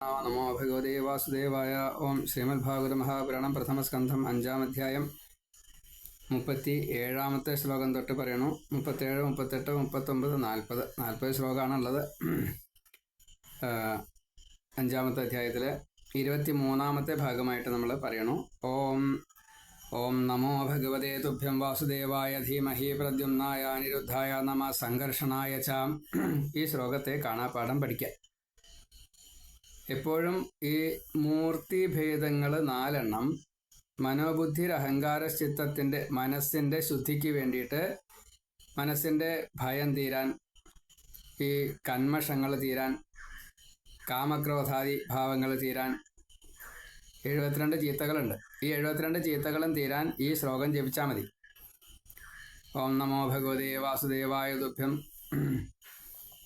നമോ ഭഗവതേ വാസുദേവായ ഓം ശ്രീമദ് ഭാഗവത മഹാപുരാണം പ്രഥമസ്കന്ധം അഞ്ചാം അധ്യായം മുപ്പത്തി ഏഴാമത്തെ ശ്ലോകം തൊട്ട് പറയണു. മുപ്പത്തേഴ് മുപ്പത്തെട്ട് മുപ്പത്തൊമ്പത് നാൽപ്പത് നാൽപ്പത് ശ്ലോകമാണുള്ളത് അഞ്ചാമത്തെ അധ്യായത്തിൽ ഇരുപത്തി മൂന്നാമത്തെ ഭാഗമായിട്ട് നമ്മൾ പറയണു. ഓം ഓം നമോ ഭഗവതേ തുഭ്യം വാസുദേവായ ധീമഹി പ്രദ്യുമ്നായ അനിരുദ്ധായ നമ സംഘർഷണായ ചാം. ഈ ശ്ലോകത്തെ കാണാപ്പാഠം പഠിക്കാം. എപ്പോഴും ഈ മൂർത്തിഭേദങ്ങൾ നാലെണ്ണം മനോബുദ്ധി അഹങ്കാര ചിത്തത്തിന്റെ മനസ്സിന്റെ ശുദ്ധിക്ക് വേണ്ടിയിട്ട് മനസ്സിന്റെ ഭയം തീരാൻ ഈ കന്മഷങ്ങൾ തീരാൻ കാമക്രോധാദി ഭാവങ്ങൾ തീരാൻ എഴുപത്തിരണ്ട് ചീത്തകളുണ്ട്. ഈ എഴുപത്തിരണ്ട് ചീത്തകളും തീരാൻ ഈ ശ്ലോകം ജപിച്ചാൽ മതി. ഓം നമോ ഭഗവതേ വാസുദേവായ ദുഃഖം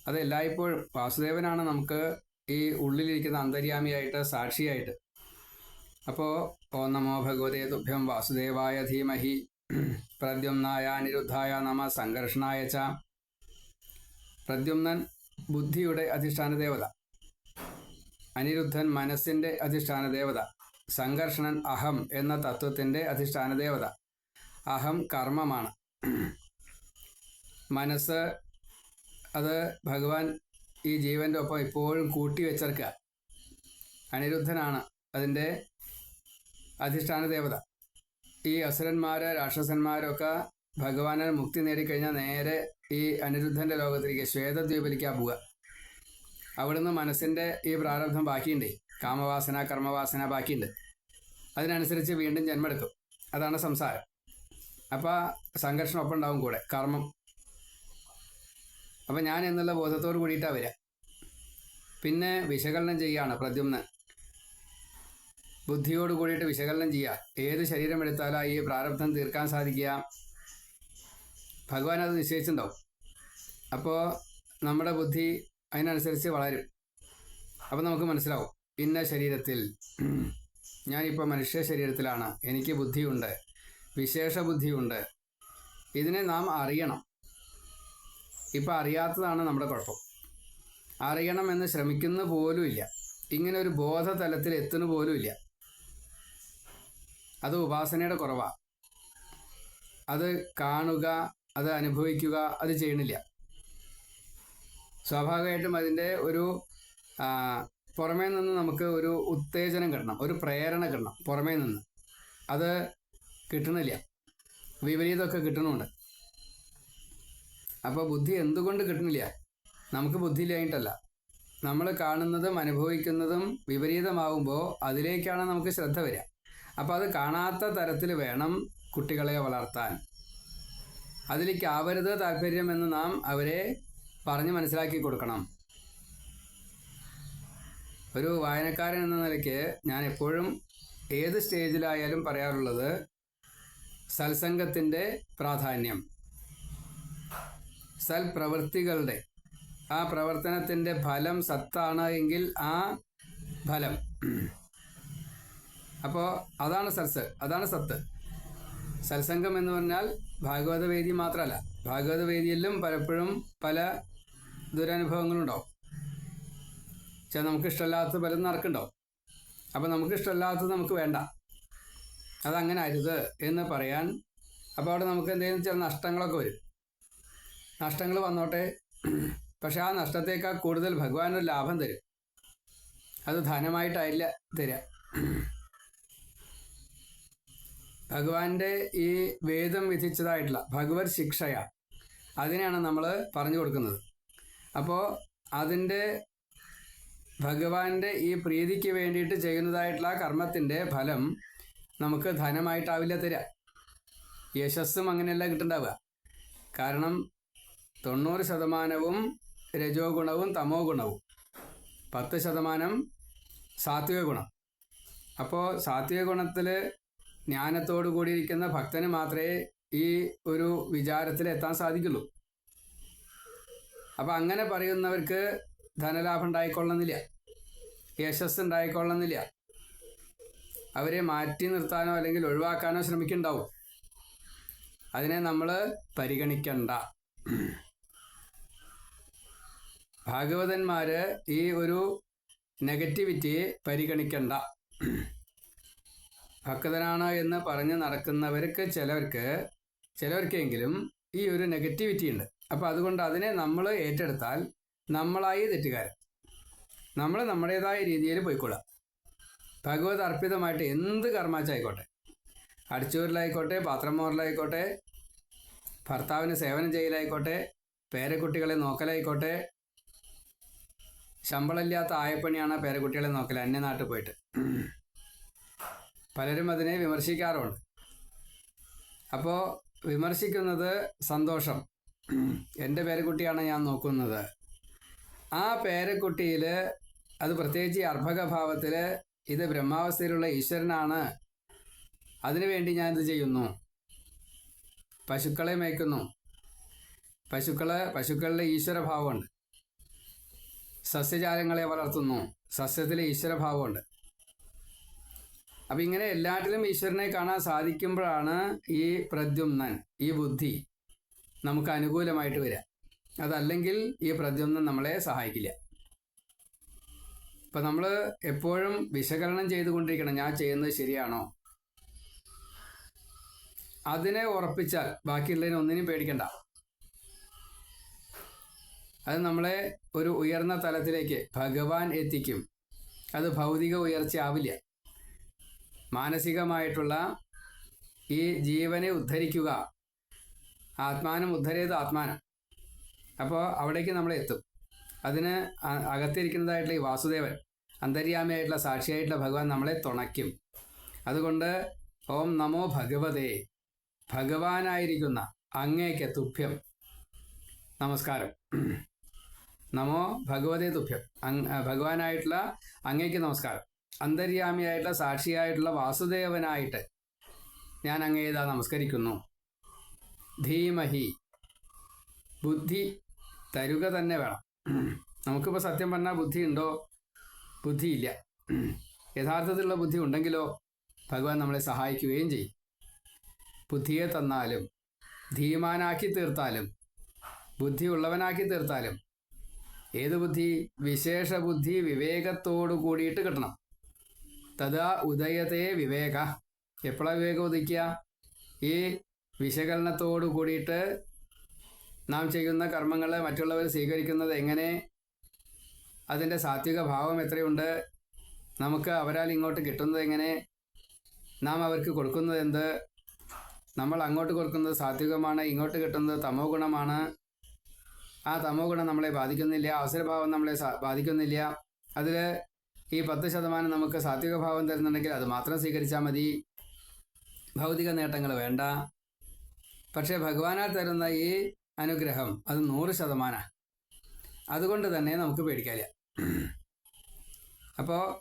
അത് എല്ലായ്പ്പോഴും വാസുദേവനാണ് നമുക്ക് ഈ ഉള്ളിലിരിക്കുന്ന അന്തര്യാമിയായിട്ട് സാക്ഷിയായിട്ട്. അപ്പോൾ ഓം നമോ ഭഗവതേ തുഭ്യം വാസുദേവായ ധീമഹി പ്രദ്യുമ്നായ അനിരുദ്ധായ നമ സംഘർഷണായ ച. പ്രദ്യുമ്നൻ ബുദ്ധിയുടെ അധിഷ്ഠാന ദേവത. അനിരുദ്ധൻ മനസ്സിന്റെ അധിഷ്ഠാന ദേവത. സംഘർഷണൻ അഹം എന്ന തത്വത്തിന്റെ അധിഷ്ഠാന ദേവത. അഹം കർമ്മമാണ്. മനസ്സ് അത് ഭഗവാൻ ഈ ജീവന്റെ ഒപ്പം ഇപ്പോഴും കൂട്ടി വെച്ചേർക്കുക അനിരുദ്ധനാണ് അതിന്റെ അധിഷ്ഠാന ദേവത ഈ അസുരന്മാര് രാക്ഷസന്മാരൊക്കെ ഭഗവാനെ മുക്തി നേടിക്കഴിഞ്ഞാൽ നേരെ ഈ അനിരുദ്ധന്റെ ലോകത്തിലേക്ക് ശ്വേതദ്വീപിലേക്കാ പോവുക. അവിടുന്ന് മനസ്സിന്റെ ഈ പ്രാരബ്ധം ബാക്കിയുണ്ട്. കാമവാസന കർമ്മവാസന ബാക്കിയുണ്ട്. അതിനനുസരിച്ച് വീണ്ടും ജന്മെടുക്കും അതാണ് സംസാരം. അപ്പോൾ സംഘർഷം ഒപ്പം ഉണ്ടാവും കൂടെ. കർമ്മം അപ്പം ഞാൻ എന്നുള്ള ബോധത്തോട് കൂടിയിട്ടാണ് വരിക പിന്നെ വിശകലനം ചെയ്യാണ് പ്രദ്യുമ്ന ബുദ്ധിയോട് കൂടിയിട്ട് വിശകലനം ചെയ്യുക ഏത് ശരീരം എടുത്താലാ ഈ പ്രാരബ്ധം തീർക്കാൻ സാധിക്കുക. ഭഗവാൻ അത് നിശ്ചയിച്ചിട്ടുണ്ടാവും. അപ്പോൾ നമ്മുടെ ബുദ്ധി അതിനനുസരിച്ച് വളരും. അപ്പോൾ നമുക്ക് മനസ്സിലാവും. ഇന്ന ശരീരത്തിൽ ഞാനിപ്പോൾ മനുഷ്യ ശരീരത്തിലാണ്. എനിക്ക് ബുദ്ധിയുണ്ട്. വിശേഷ ബുദ്ധിയുണ്ട് ഇതിനെ നാം അറിയണം. ഇപ്പം അറിയാത്തതാണ് നമ്മുടെ കുഴപ്പം. അറിയണമെന്ന് ശ്രമിക്കുന്ന പോലുമില്ല ഇങ്ങനെ ഒരു ബോധതലത്തിൽ എത്തുന്ന പോലുമില്ല അത് ഉപാസനയുടെ കുറവാണ് അത് കാണുക അത് അനുഭവിക്കുക അത് ചെയ്യണില്ല. സ്വാഭാവികമായിട്ടും അതിന്റെ ഒരു പുറമേ നിന്ന് നമുക്ക് ഒരു ഉത്തേജനം കിട്ടണം ഒരു പ്രേരണ കിട്ടണം പുറമേ നിന്ന്. അത് കിട്ടണില്ല. വിപരീതമൊക്കെ കിട്ടണമുണ്ട് അപ്പോൾ ബുദ്ധി എന്തുകൊണ്ട് കിട്ടുന്നില്ല? നമുക്ക് ബുദ്ധിയില്ലായിട്ടല്ല. നമ്മൾ കാണുന്നതും അനുഭവിക്കുന്നതും വിപരീതമാകുമ്പോൾ അതിലേക്കാണ് നമുക്ക് ശ്രദ്ധ വരിക. അപ്പോൾ അത് കാണാത്ത തരത്തിൽ വേണം കുട്ടികളെ വളർത്താൻ. അതിലേക്ക് ആവരുത് താല്പര്യമെന്ന് നാം അവരെ പറഞ്ഞ് മനസ്സിലാക്കി കൊടുക്കണം. ഒരു വായനക്കാരൻ എന്ന നിലയ്ക്ക് ഞാൻ എപ്പോഴും ഏത് സ്റ്റേജിലായാലും പറയാറുള്ളത് സത്സംഗത്തിന്റെ പ്രാധാന്യം. സൽപ്രവൃത്തികളുടെ. ആ പ്രവർത്തനത്തിന്റെ ഫലം സത്താണ് എങ്കിൽ ആ ഫലം. അപ്പോൾ അതാണ് സത്സ് അതാണ് സത്ത്. സത്സംഗം എന്ന് പറഞ്ഞാൽ ഭാഗവത വേദി മാത്രമല്ല ഭാഗവത വേദിയിലും പലപ്പോഴും പല ദുരനുഭവങ്ങളുണ്ടാവും. ചില നമുക്കിഷ്ടമല്ലാത്ത പലതും നടക്കുന്നുണ്ടാവും. അപ്പം നമുക്കിഷ്ടമല്ലാത്തത് നമുക്ക് വേണ്ട. അതങ്ങനെ അരുത് എന്ന് പറയാൻ അപ്പോൾ അവിടെ നമുക്ക് എന്തെങ്കിലും ചില നഷ്ടങ്ങളൊക്കെ വരും. നഷ്ടങ്ങൾ വന്നോട്ടെ. പക്ഷെ ആ നഷ്ടത്തേക്കാൾ കൂടുതൽ ഭഗവാൻ ഒരു ലാഭം തരും. അത് ധനമായിട്ടായില്ല തരിക ഭഗവാന്റെ ഈ വേദം വിധിച്ചതായിട്ടുള്ള ഭഗവത് ശിക്ഷയ. അതിനെയാണ് നമ്മൾ പറഞ്ഞു കൊടുക്കുന്നത്. അപ്പോൾ അതിന്റെ ഭഗവാന്റെ ഈ പ്രീതിക്ക് വേണ്ടിയിട്ട് ചെയ്യുന്നതായിട്ടുള്ള കർമ്മത്തിന്റെ ഫലം നമുക്ക് ധനമായിട്ടാവില്ല തരിക യശസ്സും അങ്ങനെയല്ല കിട്ടുണ്ടാവുക. കാരണം തൊണ്ണൂറ് ശതമാനവും രജോ ഗുണവും തമോ ഗുണവും. പത്ത് ശതമാനം സാത്വിക ഗുണം. അപ്പോൾ സാത്വിക ഗുണത്തിൽ ജ്ഞാനത്തോടു കൂടിയിരിക്കുന്ന ഭക്തന് മാത്രമേ ഈ ഒരു വിചാരത്തിൽ എത്താൻ സാധിക്കുള്ളൂ. അപ്പം അങ്ങനെ പറയുന്നവർക്ക് ധനലാഭം ഉണ്ടായിക്കൊള്ളുന്നില്ല. യശസ് ഉണ്ടായിക്കൊള്ളുന്നില്ല. അവരെ മാറ്റി നിർത്താനോ അല്ലെങ്കിൽ ഒഴിവാക്കാനോ ശ്രമിക്കണ്ടാവും അതിനെ നമ്മൾ പരിഗണിക്കണ്ട. ഭാഗവതന്മാര് ഈ ഒരു നെഗറ്റിവിറ്റിയെ പരിഗണിക്കണ്ട. ഭക്തനാണ് എന്ന് പറഞ്ഞ് നടക്കുന്നവർക്ക് ചിലവർക്ക് ചിലവർക്കെങ്കിലും ഈ ഒരു നെഗറ്റിവിറ്റി ഉണ്ട്. അപ്പം അതുകൊണ്ട് അതിനെ നമ്മൾ ഏറ്റെടുത്താൽ നമ്മളായി തെറ്റുകാരൻ. നമ്മൾ നമ്മുടേതായ രീതിയിൽ പോയിക്കൊള്ളാം ഭഗവത് അർപ്പിതമായിട്ട് എന്ത് കർമാച്ചായിക്കോട്ടെ. അടിച്ചൂരിലായിക്കോട്ടെ പാത്രം മോറിലായിക്കോട്ടെ ഭർത്താവിന് സേവനം ചെയ്യലായിക്കോട്ടെ പേരക്കുട്ടികളെ നോക്കലായിക്കോട്ടെ ശമ്പളമില്ലാത്ത ആയപ്പണിയാണ് പേരക്കുട്ടികളെ നോക്കൽ അന്യനാട്ടിൽ പോയിട്ട്. പലരും അതിനെ വിമർശിക്കാറുണ്ട്. അപ്പോൾ വിമർശിക്കുന്നത് സന്തോഷം. എന്റെ പേരക്കുട്ടിയാണ് ഞാൻ നോക്കുന്നത്. ആ പേരക്കുട്ടിയിൽ അത് പ്രത്യേകിച്ച് ഈ അർഭകഭാവത്തിൽ ഇത് ബ്രഹ്മാവസ്ഥയിലുള്ള ഈശ്വരനാണ്. അതിനുവേണ്ടി ഞാൻ ഇത് ചെയ്യുന്നു. പശുക്കളെ മേയ്ക്കുന്നു. പശുക്കൾ പശുക്കളുടെ ഈശ്വരഭാവമുണ്ട്. സസ്യജാലങ്ങളെ വളർത്തുന്നു. സസ്യത്തിൽ ഈശ്വരഭാവമുണ്ട്. അപ്പം ഇങ്ങനെ എല്ലാറ്റിലും ഈശ്വരനെ കാണാൻ സാധിക്കുമ്പോഴാണ് ഈ പ്രദ്യുമ്നൻ ഈ ബുദ്ധി നമുക്ക് അനുകൂലമായിട്ട് വരിക. അതല്ലെങ്കിൽ ഈ പ്രദ്യുമ്നൻ നമ്മളെ സഹായിക്കില്ല. ഇപ്പം നമ്മൾ എപ്പോഴും വിശകലനം ചെയ്തുകൊണ്ടിരിക്കണം. ഞാൻ ചെയ്യുന്നത് ശരിയാണോ? അതിനെ ഉറപ്പിച്ചാൽ ബാക്കിയുള്ളതിനെ ഒന്നിനും പേടിക്കണ്ട. അത് നമ്മളെ ഒരു ഉയർന്ന തലത്തിലേക്ക് ഭഗവാൻ എത്തിക്കും. അത് ഭൗതിക ഉയർച്ചയാവില്ല. മാനസികമായിട്ടുള്ള ഈ ജീവനെ ഉദ്ധരിക്കുക. ആത്മാനം ഉദ്ധരേത് ആത്മാനം. അപ്പോൾ അവിടേക്ക് നമ്മൾ എത്തും. അതിന് അകത്തിരിക്കുന്നതായിട്ടുള്ള ഈ വാസുദേവൻ അന്തര്യാമിയായിട്ടുള്ള സാക്ഷിയായിട്ടുള്ള ഭഗവാൻ നമ്മളെ തുണയ്ക്കും. അതുകൊണ്ട് ഓം നമോ ഭഗവതേ. ഭഗവാനായിരിക്കുന്ന അങ്ങേക്ക് തുഭ്യം. നമസ്കാരം. നമോ ഭഗവതേ തുഭ്യം. ഭഗവാനായിട്ടുള്ള അങ്ങേക്ക് നമസ്കാരം. അന്തര്യാമിയായിട്ടുള്ള സാക്ഷിയായിട്ടുള്ള വാസുദേവനായിട്ട് ഞാൻ അങ്ങേതാ നമസ്കരിക്കുന്നു. ധീമഹി. ബുദ്ധി തരുക തന്നെ വേണം. നമുക്കിപ്പോൾ സത്യം പറഞ്ഞാൽ ബുദ്ധി ഉണ്ടോ? ബുദ്ധിയില്ല. യഥാർത്ഥത്തിലുള്ള ബുദ്ധി ഉണ്ടെങ്കിലോ ഭഗവാൻ നമ്മളെ സഹായിക്കുകയും ചെയ്യും. ബുദ്ധിയെ തന്നാലും ധീമാനാക്കി തീർത്താലും ബുദ്ധി ഉള്ളവനാക്കി തീർത്താലും ഏത് ബുദ്ധി? വിശേഷ ബുദ്ധി വിവേകത്തോടു കൂടിയിട്ട് കിട്ടണം. തഥാ ഉദയത്തെ വിവേക. എപ്പോഴാണ് വിവേകം ഉദിക്കുക? ഈ വിശകലനത്തോടു കൂടിയിട്ട് നാം ചെയ്യുന്ന കർമ്മങ്ങൾ മറ്റുള്ളവർ സ്വീകരിക്കുന്നത് എങ്ങനെ? അതിന്റെ സാത്വിക ഭാവം എത്രയുണ്ട്? നമുക്ക് അവരാൽ ഇങ്ങോട്ട് കിട്ടുന്നത് എങ്ങനെ? നാം അവർക്ക് കൊടുക്കുന്നത് എന്ത്? നമ്മൾ അങ്ങോട്ട് കൊടുക്കുന്നത് സാത്വികമാണ് ഇങ്ങോട്ട് കിട്ടുന്നത് തമോ ഗുണമാണ്. ആ തമോ ഗുണം നമ്മളെ ബാധിക്കുന്നില്ല അവസരഭാവം നമ്മളെ ബാധിക്കുന്നില്ല. അതിൽ ഈ പത്ത് ശതമാനം നമുക്ക് സാത്വിക ഭാവം തരുന്നുണ്ടെങ്കിൽ അത് മാത്രം സ്വീകരിച്ചാൽ മതി. ഭൗതിക നേട്ടങ്ങൾ വേണ്ട. പക്ഷേ ഭഗവാനാൽ തരുന്ന ഈ അനുഗ്രഹം അത് നൂറ് ശതമാനമാണ് അതുകൊണ്ട് തന്നെ നമുക്ക് പേടിക്കാനില്ല. അപ്പോൾ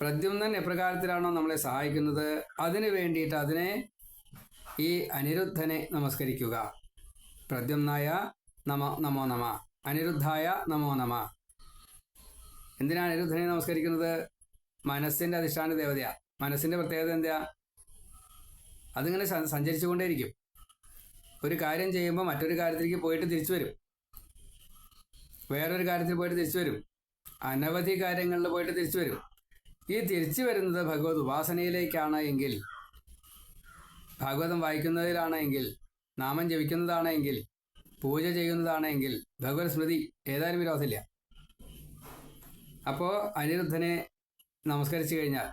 പ്രദ്യുമ്നൻ എപ്രകാരത്തിലാണോ നമ്മളെ സഹായിക്കുന്നത്? അതിനു വേണ്ടിയിട്ട് അതിനെ ഈ അനിരുദ്ധനെ നമസ്കരിക്കുക. പ്രദ്യുമ്നായ നമ നമോ നമ. അനിരുദ്ധായ നമോ നമ. എന്തിനാണ് അനിരുദ്ധനെ നമസ്കരിക്കുന്നത്? മനസ്സിന്റെ അധിഷ്ഠാന ദേവതയാ. മനസ്സിന്റെ പ്രത്യേകത എന്താ അതിങ്ങനെ സഞ്ചരിച്ചുകൊണ്ടേയിരിക്കും. ഒരു കാര്യം ചെയ്യുമ്പോൾ മറ്റൊരു കാര്യത്തിലേക്ക് പോയിട്ട് തിരിച്ചു വരും. വേറൊരു കാര്യത്തിൽ പോയിട്ട് തിരിച്ചു വരും. അനവധി കാര്യങ്ങളിൽ പോയിട്ട് തിരിച്ചു വരും. ഈ തിരിച്ചു വരുന്നത് ഭഗവത് ഉപാസനയിലേക്കാണ് എങ്കിൽ ഭാഗവതം വായിക്കുന്നതിലാണ് എങ്കിൽ നാമം ജപിക്കുന്നതാണ് എങ്കിൽ പൂജ ചെയ്യുന്നതാണ് എങ്കിൽ ഭഗവത് സ്മൃതി ഏതായാലും വിരോധമില്ല അപ്പോൾ അനിരുദ്ധനെ നമസ്കരിച്ചു കഴിഞ്ഞാൽ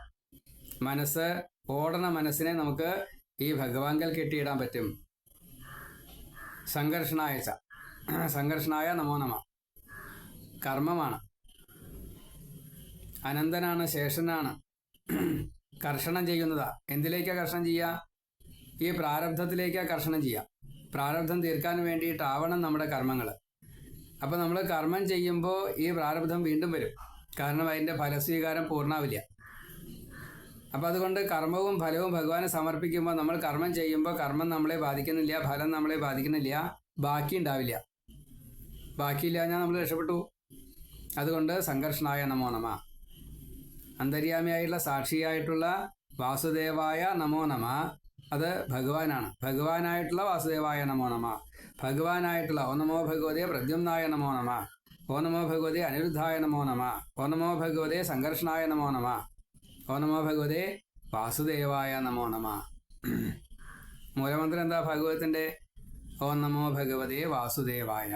മനസ്സ് ഓടണ മനസ്സിനെ നമുക്ക് ഈ ഭഗവാങ്കൽ കെട്ടിയിടാൻ പറ്റും. സംഘർഷണായ ച സംഘർഷണായ നമോ നമ. കർമ്മമാണ്. അനന്തനാണ് ശേഷനാണ്. കർഷണം ചെയ്യുന്നതാ. എന്തിലേക്കാ കർഷണം ചെയ്യുക? ഈ പ്രാരബ്ധത്തിലേക്കാ കർഷണം ചെയ്യുക. പ്രാരബ്ധം തീർക്കാൻ വേണ്ടിയിട്ടാവണം നമ്മുടെ കർമ്മങ്ങൾ അപ്പോൾ നമ്മൾ കർമ്മം ചെയ്യുമ്പോൾ ഈ പ്രാരബ്ധം വീണ്ടും വരും. കാരണം അതിന്റെ ഫലസ്വീകാരം പൂർണാവില്ല. അപ്പോൾ അതുകൊണ്ട് കർമ്മവും ഫലവും ഭഗവാനെ സമർപ്പിക്കുമ്പോൾ നമ്മൾ കർമ്മം ചെയ്യുമ്പോൾ കർമ്മം നമ്മളെ ബാധിക്കുന്നില്ല ഫലം നമ്മളെ ബാധിക്കുന്നില്ല ബാക്കി ഉണ്ടാവില്ല. ബാക്കിയില്ല ഞാൻ നമ്മൾ രക്ഷപ്പെട്ടു. അതുകൊണ്ട് സംഘർഷനായ നമോ നമ. അന്തര്യാമിയായിട്ടുള്ള സാക്ഷിയായിട്ടുള്ള വാസുദേവായ നമോ നമ. അത് ഭഗവാനാണ്. ഭഗവാനായിട്ടുള്ള വാസുദേവായ നമോ നമ. ഭഗവാനായിട്ടുള്ള ഓ നമോ ഭഗവതേ പ്രദ്യുമ്നായ നമോ നമ. ഓ നമോ ഭഗവതേ അനിരുദ്ധായ നമോ നമ. ഓ നമോ ഭഗവതേ സംഘർഷണായ നമോ നമ. ഓ നമോ ഭഗവതേ വാസുദേവായ നമോ നമ. മൂലമന്ത്രം എന്താ ഭഗവത്തിന്റെ ഓ നമോ ഭഗവതേ വാസുദേവായ.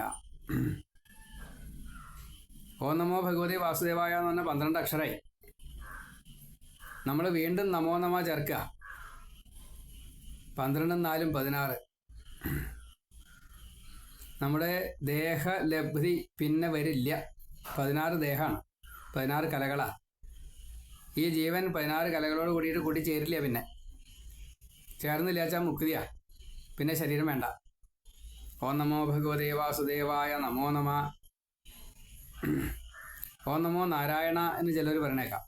ഓ നമോ ഭഗവതി വാസുദേവായ എന്ന് പറഞ്ഞ പന്ത്രണ്ട് അക്ഷരായി. നമ്മൾ വീണ്ടും നമോ നമ ചേർക്കുക. പന്ത്രണ്ടും നാലും പതിനാറ്. നമ്മുടെ ദേഹലബ്ധി പിന്നെ വരില്ല. പതിനാറ് ദേഹമാണ്. പതിനാറ് കലകളാണ് ഈ ജീവൻ പതിനാറ് കലകളോട് കൂടിയിട്ട് കൂടി ചേരില്ല പിന്നെ. ചേർന്നില്ല വെച്ചാൽ മുക്തിയാ. പിന്നെ ശരീരം വേണ്ട. ഓ നമോ ഭഗവതേ വാസുദേവായ നമോ നമ. ഓ നമോ നാരായണ എന്ന് ചിലർ പറഞ്ഞേക്കാം.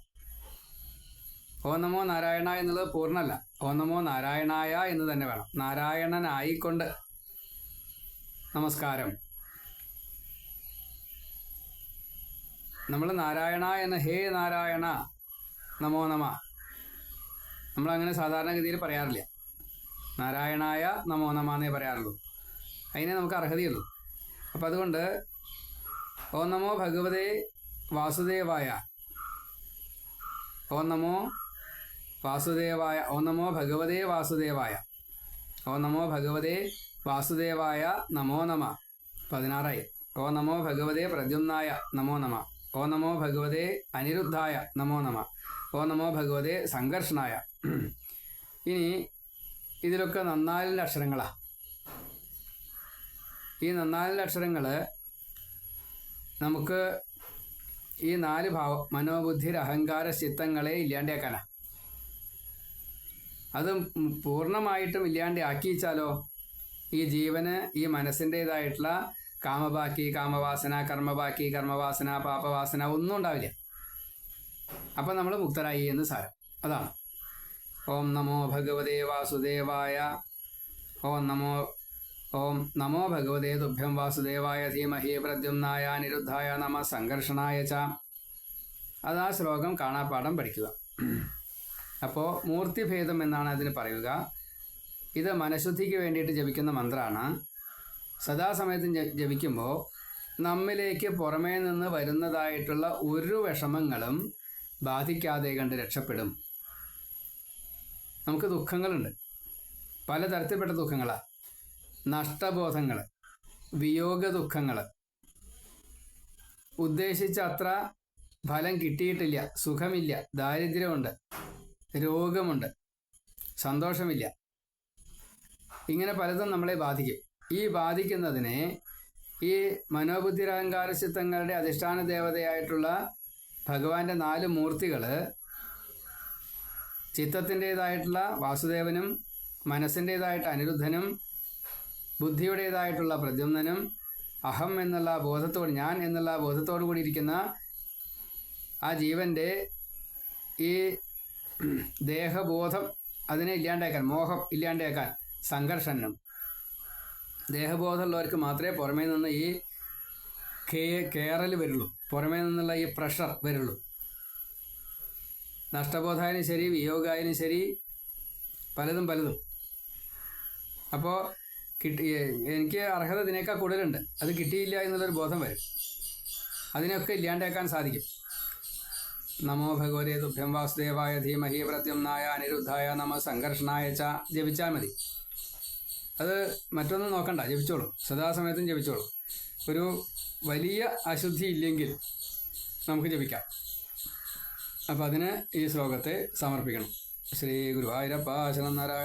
ഓം നമോ നാരായണ എന്നുള്ളത് പൂർണമല്ല ഓ നമോ നാരായണായ എന്ന് തന്നെ വേണം. നാരായണനായിക്കൊണ്ട്. നമസ്കാരം. നമ്മൾ നാരായണ എന്ന ഹേ നാരായണ നമോ നമ. നമ്മൾ അങ്ങനെ സാധാരണഗതിയിൽ പറയാറില്ല. നാരായണായ നമോ നമ എന്നേ പറയാറുള്ളൂ. അതിനെ നമുക്ക് അർഹതയുള്ളൂ. അപ്പം അതുകൊണ്ട് ഓ നമോ ഭഗവതേ വാസുദേവായ ഓ നമോ വാസുദേവായ ഓ നമോ ഭഗവതേ വാസുദേവായ. ഓ നമോ ഭഗവതേ വാസുദേവായ നമോ നമ. പതിനാറായി. ഓ നമോ ഭഗവതേ പ്രദ്യുമ്നായ നമോ നമ. ഓ നമോ ഭഗവതേ അനിരുദ്ധായ നമോ നമ. ഓ നമോ ഭഗവതേ സംഘർഷണായ ഇനി ഇതിലൊക്കെ നന്നാലിന്റെ അക്ഷരങ്ങളാണ് ഈ നന്നാലിന്റെ അക്ഷരങ്ങൾ നമുക്ക് ഈ നാല് ഭാവം മനോബുദ്ധി അഹങ്കാര ചിത്തങ്ങളെ ഇല്ലാണ്ടാക്കാനാണ് അത് പൂർണമായിട്ടും ഇല്ലാണ്ട് ആക്കി വെച്ചാലോ ഈ ജീവന് ഈ മനസ്സിന്റെതായിട്ടുള്ള കാമബാക്കി കാമവാസന കർമ്മബാക്കി കർമ്മവാസന പാപവാസന ഒന്നും ഉണ്ടാവില്ല. അപ്പം നമ്മൾ മുക്തരായി എന്ന് സാരം. അതാണ്. ഓം നമോ ഭഗവതേ വാസുദേവായ ഓം നമോ ഓം നമോ ഭഗവതേ തുഭ്യം വാസുദേവായ ധീമഹി പ്രദ്യുമ്നായ നിരുദ്ധായ നമ സംഘർഷണായ ച. അത് ശ്ലോകം കാണാപ്പാഠം പഠിക്കുക. അപ്പോൾ മൂർത്തിഭേദം എന്നാണ് അതിന് പറയുക. ഇത് മനഃശുദ്ധിക്ക് വേണ്ടിയിട്ട് ജപിക്കുന്ന മന്ത്രമാണ് സദാസമയത്തും ജപിക്കുമ്പോൾ നമ്മിലേക്ക് പുറമേ നിന്ന് വരുന്നതായിട്ടുള്ള ഒരു വിഷമങ്ങളും ബാധിക്കാതെ കണ്ട് രക്ഷപ്പെടും. നമുക്ക് ദുഃഖങ്ങളുണ്ട്. പലതരത്തിൽപ്പെട്ട ദുഃഖങ്ങളാണ് നഷ്ടബോധങ്ങൾ വിയോഗ ദുഃഖങ്ങൾ. ഉദ്ദേശിച്ച അത്ര ഫലം കിട്ടിയിട്ടില്ല സുഖമില്ല ദാരിദ്ര്യമുണ്ട്. രോഗമുണ്ട്. സന്തോഷമില്ല. ഇങ്ങനെ പലതും നമ്മളെ ബാധിക്കും. ഈ ബാധിക്കുന്നതിനെ ഈ മനോബുദ്ധിരഹങ്കാര ചിത്തങ്ങളുടെ അധിഷ്ഠാന ദേവതയായിട്ടുള്ള ഭഗവാന്റെ നാല് മൂർത്തികൾ ചിത്തത്തിന്റെതായിട്ടുള്ള വാസുദേവനും മനസ്സിന്റെതായിട്ട് അനിരുദ്ധനും ബുദ്ധിയുടേതായിട്ടുള്ള പ്രദ്യുമ്നനും അഹം എന്നുള്ള ബോധത്തോട് ഞാൻ എന്നുള്ള ബോധത്തോടു കൂടിയിരിക്കുന്ന ആ ജീവന്റെ ഈ ദേഹബോധം അതിനെ ഇല്ലാണ്ടാക്കാൻ മോഹം ഇല്ലാണ്ടാക്കാൻ സംഘർഷനും. ദേഹബോധമുള്ളവർക്ക് മാത്രമേ പുറമേ നിന്ന് ഈ കേ കേറൽ വരുള്ളൂ. പുറമേ നിന്നുള്ള ഈ പ്രഷർ വരുള്ളൂ. നഷ്ടബോധമായാലും ശരി വിയോഗമായാലും ശരി പലതും പലതും. അപ്പോൾ കിട്ടി എനിക്ക് അർഹത ഇതിനേക്കാൾ കൂടുതലുണ്ട്. അത് കിട്ടിയില്ല എന്നുള്ളൊരു ബോധം വരും. അതിനൊക്കെ ഇല്ലാണ്ടാക്കാൻ സാധിക്കും. നമോ ഭഗവതേ തുഭ്യം വാസുദേവായ ധീമഹി പ്രത്യുംനായ അനിരുദ്ധായ നമ സംഘർഷണായ ച ജപിച്ചാൽ മതി. അത് മറ്റൊന്നും നോക്കണ്ട ജപിച്ചോളൂ. സദാസമയത്തും ജപിച്ചോളൂ. ഒരു വലിയ അശുദ്ധി ഇല്ലെങ്കിൽ നമുക്ക് ജപിക്കാം. അപ്പം അതിന് ഈ ശ്ലോകത്തെ സമർപ്പിക്കണം. ശ്രീ ഗുരുവായൂരപ്പ ശരണം നാരായണ